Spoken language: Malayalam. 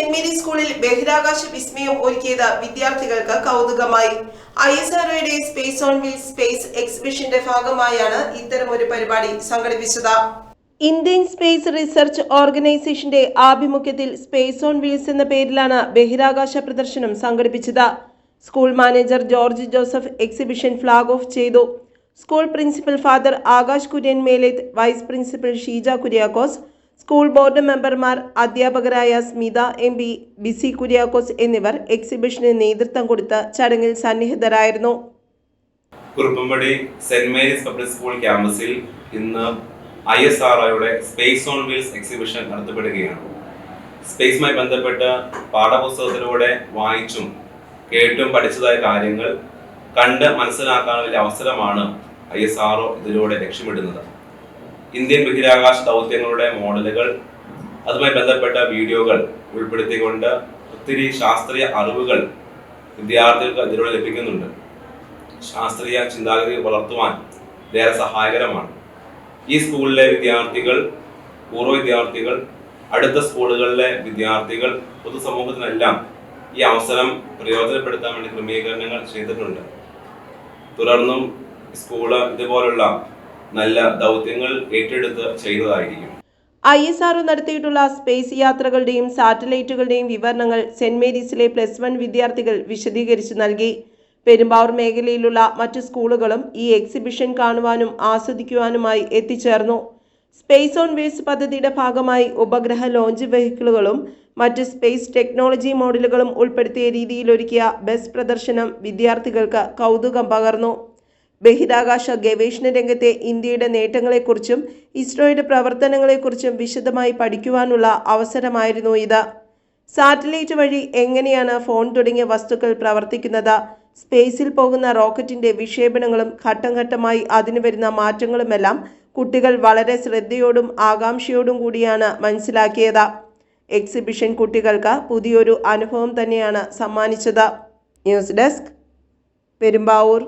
സെന്റ് മേരി സ്കൂളിൽ ബഹിരാകാശ വിസ്മയം ഒരുക്കിയത് വിദ്യാർത്ഥികൾക്ക് കൗതുകമായി. ഐ എസ് ആർഒയുടെ സ്പേസ് ഓൺ വീൽ സ്പേസ് എക്സിബിഷന്റെ ഭാഗമായാണ് ഒരു പരിപാടി സംഘടിപ്പിച്ചത്. ഇന്ത്യൻ സ്പേസ് റിസർച്ച് ഓർഗനൈസേഷന്റെ ആഭിമുഖ്യത്തിൽ സ്പേസ് ഓൺ വീൽസ് എന്ന പേരിലാണ് ബഹിരാകാശ പ്രദർശനം സംഘടിപ്പിച്ചത്. School manager George Joseph exhibition flag off ചെയ്തു. School principal father Akash Kurian Meleth vice principal Sheeja Kuriakose school board മെമ്പർമാർ അധ്യാപകരായ Smitha M P B C Kuriakose എന്നിവർ എക്സിബിഷന് നേതൃത്വം കൊടുത്ത് ചടങ്ങിൽ സന്നിഹിതരായിരുന്നു. Kuruppampady Saint Mary's public school ക്യാമ്പസിൽ ഇന്ന് ഐ എസ് ആർ ഒയുടെ സ്പേസ് ഓൺ വീൽസ് എക്സിബിഷൻ നടത്തപ്പെടുകയാണ്. സ്പേസുമായി ബന്ധപ്പെട്ട് പാഠപുസ്തകത്തിലൂടെ വായിച്ചും കേട്ടും പഠിച്ചതായ കാര്യങ്ങൾ കണ്ട് മനസ്സിലാക്കാനുള്ള അവസരമാണ് ഐ എസ് ആർ ഒ ഇതിലൂടെ ലക്ഷ്യമിടുന്നത്. ഇന്ത്യൻ ബഹിരാകാശ ദൗത്യങ്ങളുടെ മോഡലുകൾ അതുമായി ബന്ധപ്പെട്ട വീഡിയോകൾ ഉൾപ്പെടുത്തിക്കൊണ്ട് ഒത്തിരി ശാസ്ത്രീയ അറിവുകൾ വിദ്യാർത്ഥികൾക്ക് ഇതിലൂടെ ലഭിക്കുന്നുണ്ട്. ശാസ്ത്രീയ ചിന്താഗതി വളർത്തുവാൻ ഏറെ സഹായകരമാണ്. ഈ സ്കൂളിലെ വിദ്യാർത്ഥികൾ പൂർവ വിദ്യാർത്ഥികൾ അടുത്ത സ്കൂളുകളിലെ വിദ്യാർത്ഥികൾ പൊതുസമൂഹത്തിനെല്ലാം ഈ അവസരം പ്രയോജനപ്പെടുത്താൻ വേണ്ടി ക്രമീകരണങ്ങൾ ചെയ്തിട്ടുണ്ട്. തുടർന്നും സ്കൂൾ ഇതുപോലുള്ള നല്ല ദൗത്യങ്ങൾ ഏറ്റെടുത്ത് ചെയ്തതായിരിക്കും. ഐ എസ് ആർ നടത്തിയിട്ടുള്ള സ്പേസ് യാത്രകളുടെയും സാറ്റലൈറ്റുകളുടെയും വിവരണങ്ങൾ സെന്റ് മേരീസിലെ പ്ലസ് വൺ വിദ്യാർത്ഥികൾ വിശദീകരിച്ചു നൽകി. പെരുമ്പാവൂർ മേഖലയിലുള്ള മറ്റു സ്കൂളുകളും ഈ എക്സിബിഷൻ കാണുവാനും ആസ്വദിക്കുവാനുമായി എത്തിച്ചേർന്നു. സ്പേസ് ഓൺ വേസ് പദ്ധതിയുടെ ഭാഗമായി ഉപഗ്രഹ ലോഞ്ച് വെഹിക്കിളുകളും മറ്റ് സ്പേസ് ടെക്നോളജി മോഡലുകളും ഉൾപ്പെടുത്തിയ രീതിയിലൊരുക്കിയ ബസ് പ്രദർശനം വിദ്യാർത്ഥികൾക്ക് കൗതുകം പകർന്നു. ബഹിരാകാശ ഗവേഷണ രംഗത്തെ ഇന്ത്യയുടെ നേട്ടങ്ങളെക്കുറിച്ചും ഇസ്രോയുടെ പ്രവർത്തനങ്ങളെക്കുറിച്ചും വിശദമായി പഠിക്കുവാനുള്ള അവസരമായിരുന്നു ഇത്. സാറ്റലൈറ്റ് വഴി എങ്ങനെയാണ് ഫോൺ തുടങ്ങിയ വസ്തുക്കൾ പ്രവർത്തിക്കുന്നത്? സ്പേസിൽ പോകുന്ന റോക്കറ്റിന്റെ വിക്ഷേപണങ്ങളും ഘട്ടം ഘട്ടമായി അതിന് വരുന്ന മാറ്റങ്ങളുമെല്ലാം കുട്ടികൾ വളരെ ശ്രദ്ധയോടും ആകാംക്ഷയോടും കൂടിയാണ് മനസ്സിലാക്കിയത്. എക്സിബിഷൻ കുട്ടികൾക്ക് പുതിയൊരു അനുഭവം തന്നെയാണ് സമ്മാനിച്ചത്. News desk Perumbavoor.